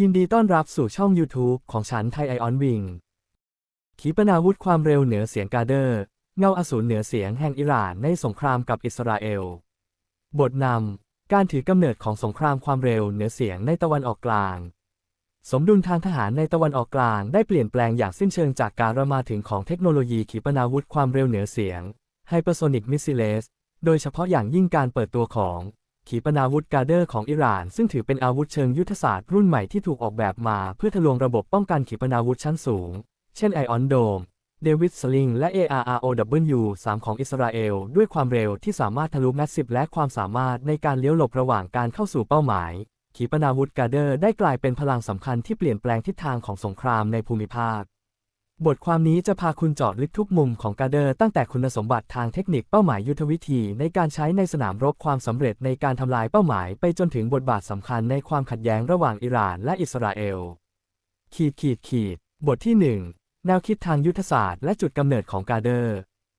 ยินดีต้อนรับสู่ช่อง YouTube ของฉันไทยไอออนวิง ขีปนาวุธความเร็วเหนือเสียงกาเดอร์ เงาอสูรเหนือเสียงแห่งอิหร่านในสงครามกับอิสราเอล บทนำ การถือกำเนิดของสงครามความเร็วเหนือเสียงในตะวันออกกลาง สมดุลทางทหารในตะวันออกกลางได้เปลี่ยนแปลงอย่างสิ้นเชิงจากการระมาถึงของเทคโนโลยีขีปนาวุธความเร็วเหนือเสียง Hypersonic Missiles โดยเฉพาะอย่างยิ่งการเปิดตัวของ ขีปนาวุธกาเดอร์ของอิหร่าน ซึ่งถือเป็นอาวุธเชิงยุทธศาสตร์รุ่นใหม่ที่ถูกออกแบบมา เพื่อทะลวงระบบป้องกันขีปนาวุธชั้นสูง เช่นไอออนโดมเดวิดสลิงและ ARROW 3 ของอิสราเอล ด้วยความเร็วที่สามารถทะลุแมสซิฟและความสามารถในการเลี้ยวหลบระหว่างการเข้าสู่เป้าหมาย ขีปนาวุธกาเดอร์ได้กลายเป็นพลังสำคัญที่เปลี่ยนแปลงทิศทางของสงครามในภูมิภาค บทความนี้จะพาคุณเจาะลึกทุกมุมของกาเดอร์ตั้งแต่คุณสมบัติทางเทคนิคเป้าหมายยุทธวิธี ในการใช้ในสนามรบความสำเร็จในการทำลายเป้าหมาย ไปจนถึงบทบาทสำคัญในความขัดแย้งระหว่างอิหร่านและอิสราเอล ขีดขีดขีด บทที่ 1 แนวคิดทางยุทธศาสตร์และจุดกำเนิดของกาเดอร์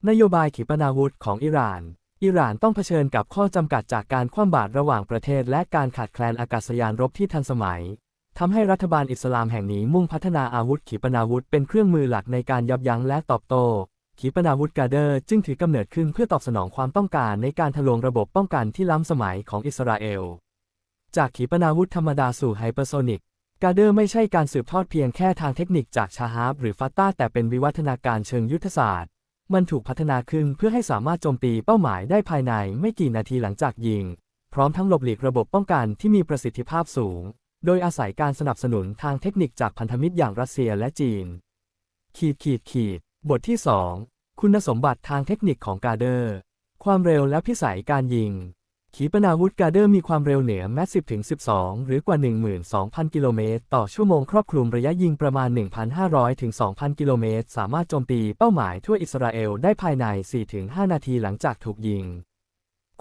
นโยบายขีปนาวุธของอิหร่าน อิหร่านต้องเผชิญกับข้อจำกัดจากการคว่ำบาตรระหว่างประเทศ และการขาดแคลนอากาศยานรบที่ทันสมัย ทำให้รัฐบาลอิสลามแห่งนี้มุ่งพัฒนาอาวุธขีปนาวุธเป็นเครื่องมือหลักในการยับยั้งและตอบโต้ขีปนาวุธกาเดอร์จึงถือกำเนิดขึ้นเพื่อตอบสนองความต้องการในการทะลวงระบบป้องกันที่ล้ำสมัยของอิสราเอล จากขีปนาวุธธรรมดาสู่ไฮเปอร์โซนิกกาเดอร์ไม่ใช่การสืบทอดเพียงแค่ทางเทคนิคจากชาฮาบหรือฟัตตาแต่เป็นวิวัฒนาการเชิงยุทธศาสตร์ มันถูกพัฒนาขึ้นเพื่อให้สามารถโจมตีเป้าหมายได้ภายในไม่กี่นาทีหลังจากยิง พร้อมทั้งหลบหลีกระบบป้องกันที่มีประสิทธิภาพสูง โดยอาศัยการสนับสนุนทางเทคนิคจากพันธมิตรอย่างรัสเซียและจีน ขีดขีดขีด บทที่ 2 คุณสมบัติทางเทคนิคของกาเดอร์ ความเร็วและพิสัยการยิง ขีปนาวุธกาเดอร์มีความเร็วเหนือแมส10ถึง12 หรือกว่า 12,000 กิโลเมตรต่อชั่วโมงครอบคลุมระยะยิงประมาณ 1,500 ถึง 2,000 กิโลเมตร สามารถโจมตีเป้าหมายทั่วอิสราเอลได้ภายใน 4-5 นาทีหลังจากถูกยิง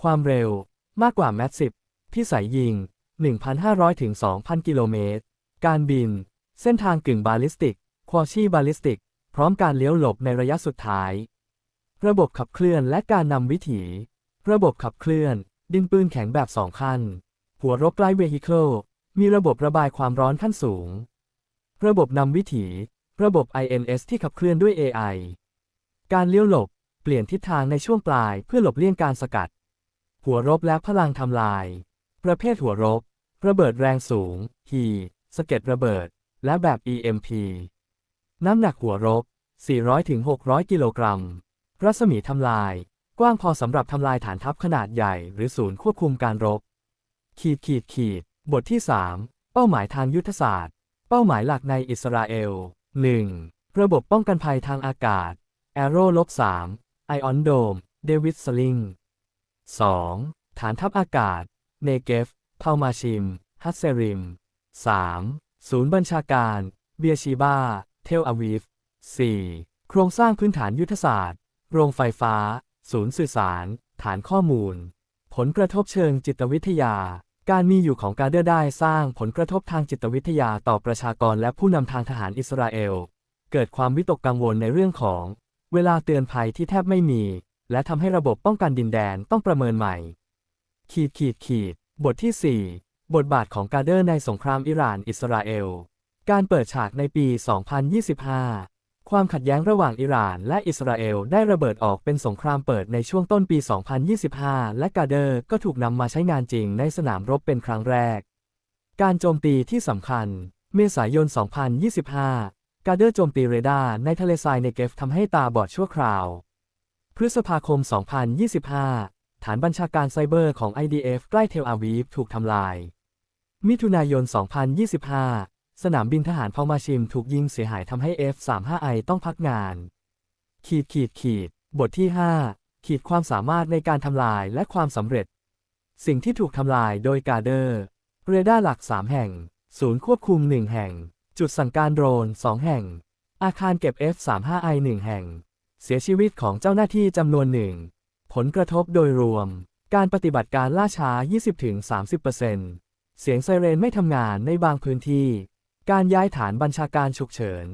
ความเร็ว มากกว่าแมส10พิสัยยิง 1,500 ถึง 2,000 กิโลเมตร การบิน เส้นทางกึ่งบาลิสติก ควอชีบาลิสติก พร้อมการเลี้ยวหลบในระยะสุดท้าย ระบบขับเคลื่อนและการนำวิถี ระบบขับเคลื่อน ดินปืนแข็งแบบสองขั้น หัวรบไร้เวฮิเคิลมีระบบระบายความร้อนขั้นสูง ระบบนำวิถี ระบบ INS ที่ขับเคลื่อนด้วย AI การเลี้ยวหลบ เปลี่ยนทิศทางในช่วงปลายเพื่อหลบเลี่ยงการสกัด หัวรบและพลังทำลาย ประเภทหัวรบ ระเบิดแรงสูง ฮีสะเก็ดระเบิด และแบบ EMP น้ำหนักหัวรบ 400-600 กิโลกรัม รัศมีทำลาย กว้างพอสำหรับทำลายฐานทัพขนาดใหญ่หรือศูนย์ควบคุมการรบ ขีดขีดขีด บทที่ 3 เป้าหมายทางยุทธศาสตร์ เป้าหมายหลักในอิสราเอล 1. ระบบป้องกันภัยทางอากาศ Aero ลบ3 Iron Dome David Sling 2. ฐานทัพอากาศ เนเกฟพามาชิม ฮัสเซริม 3. ศูนย์บัญชาการ เบียชีบา เทลอาวีฟ 4. โครงสร้างพื้นฐานยุทธศาสตร์ โรงไฟฟ้า ศูนย์สื่อสาร ฐานข้อมูล ผลกระทบเชิงจิตวิทยา การมีอยู่ของกาเดอร์ได้สร้างผลกระทบทางจิตวิทยาต่อประชากรและผู้นำทางทหารอิสราเอล เกิดความวิตกกังวลในเรื่องของ เวลาเตือนภัยที่แทบไม่มี และทำให้ระบบป้องกันดินแดนต้องประเมินใหม่ ขีดขีดขีด บทที่ 4 บทบาทของกาเดอร์ในสงครามอิหร่านอิสราเอล การเปิดฉากในปี 2025 ความขัดแย้งระหว่างอิหร่านและอิสราเอลได้ระเบิดออกเป็นสงครามเปิดในช่วงต้นปี 2025 และกาเดอร์ก็ถูกนำมาใช้งานจริงในสนามรบเป็นครั้งแรก การโจมตีที่สำคัญ เมษายน 2025 กาเดอร์โจมตีเรดาร์ในทะเลทรายในเกฟทำให้ตาบอดชั่วคราว พฤษภาคม 2025 ฐานบัญชาการไซเบอร์ของ IDF ใกล้เทลอาวีฟถูกทำลาย มิถุนายน 2025 สนามบินทหารพามาชิมถูกยิงเสียหายทำให้ F-35I ต้องพักงาน ขีดขีดขีด บทที่ 5 ขีดความสามารถในการทำลายและความสำเร็จ สิ่งที่ถูกทำลายโดยกาเดอร์เรดาร์หลัก 3 แห่ง ศูนย์ควบคุม 1 แห่ง จุดสั่งการโดรน 2 แห่ง อาคารเก็บ F-35I 1 แห่ง เสียชีวิตของเจ้าหน้าที่จำนวนหนึ่ง ผลกระทบโดยรวม การปฏิบัติการล่าช้า 20-30%เสียงไซเรนไม่ทำงานในบางพื้นที่ การย้ายฐานบัญชาการฉุกเฉิน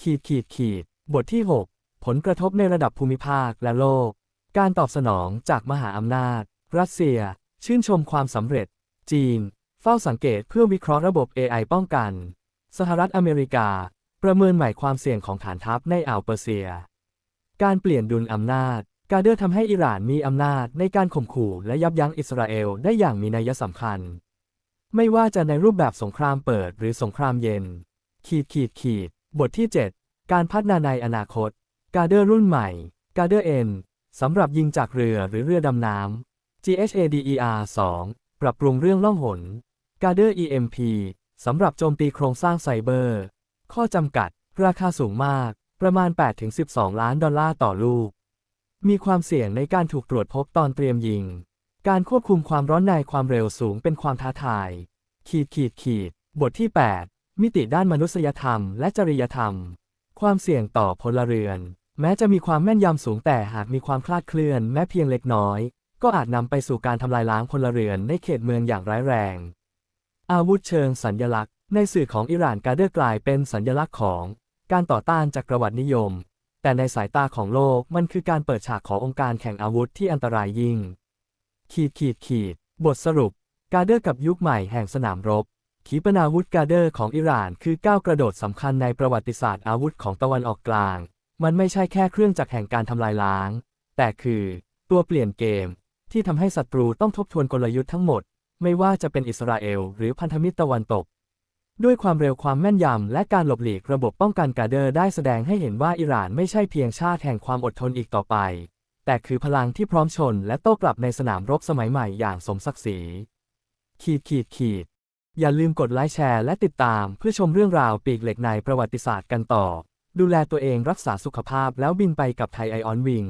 ขีดขีดขีด บทที่ 6 ผลกระทบในระดับภูมิภาคและโลก การตอบสนองจากมหาอำนาจ รัสเซีย ชื่นชมความสำเร็จ จีน เฝ้าสังเกตเพื่อวิเคราะห์ระบบ AI ป้องกัน สหรัฐอเมริกา ประเมินใหม่ความเสี่ยงของฐานทัพในอ่าวเปอร์เซีย การเปลี่ยนดุลอำนาจ กาเดอร์ทำให้อิหร่านมีอำนาจในการข่มขู่และยับยั้งอิสราเอลได้อย่างมีนัยสำคัญ ไม่ว่าจะในรูปแบบสงครามเปิดหรือสงครามเย็น ขีดขีดขีด บทที่ 7 การพัฒนาในอนาคต กาเดอร์รุ่นใหม่ กาเดอร์เอ็นสำหรับยิงจากเรือหรือเรือดำน้ำ GHADER 2 ปรับปรุงเรื่องล่องหน กาเดอร์ EMP สำหรับโจมตีโครงสร้างไซเบอร์ ข้อจำกัด ราคาสูงมาก ประมาณ 8-12 ล้านดอลลาร์ต่อลูก มีความเสี่ยงในการถูกตรวจพบตอนเตรียมยิง การควบคุมความร้อนในความเร็วสูงเป็นความท้าทาย ขีดขีดขีด บทที่ 8 มิติด้านมนุษยธรรมและจริยธรรม ความเสี่ยงต่อพลเรือน แม้จะมีความแม่นยำสูงแต่หากมีความคลาดเคลื่อนแม้เพียงเล็กน้อย ก็อาจนำไปสู่การทำลายล้างพลเรือนในเขตเมืองอย่างร้ายแรง อาวุธเชิงสัญญลักษณ์ ในสื่อของอิหร่านการเดอร์กลายเป็นสัญญลักษณ์ของ การต่อต้านจักรวรรดินิยม แต่ในสายตาของโลกมันคือการเปิดฉากขององค์การแข่งอาวุธที่อันตรายยิ่ง ขีดขีดขีด บทสรุป กาเดอร์กับยุคใหม่แห่งสนามรบ ขีปนาวุธกาเดอร์ของอิหร่านคือก้าวกระโดดสำคัญในประวัติศาสตร์อาวุธของตะวันออกกลาง มันไม่ใช่แค่เครื่องจักรแห่งการทำลายล้าง แต่คือ ตัวเปลี่ยนเกม ที่ทำให้ศัตรูต้องทบทวนกลยุทธ์ทั้งหมด ไม่ว่าจะเป็นอิสราเอล หรือพันธมิตรตะวันตก ด้วยความเร็วความแม่นยำ และการหลบหลีกระบบป้องกันกาเดอร์ได้แสดงให้เห็นว่าอิหร่านไม่ใช่เพียงชาติแห่งความอดทนอีกต่อไป แต่คือพลังที่พร้อมชนและโต้กลับในสนามรบสมัยใหม่อย่างสมศักดิ์ศรี ขีดขีดขีด อย่าลืมกดไลค์แชร์และติดตามเพื่อชมเรื่องราวปีกเหล็กในประวัติศาสตร์กันต่อ ดูแลตัวเองรักษาสุขภาพแล้วบินไปกับไทยไอออนวิง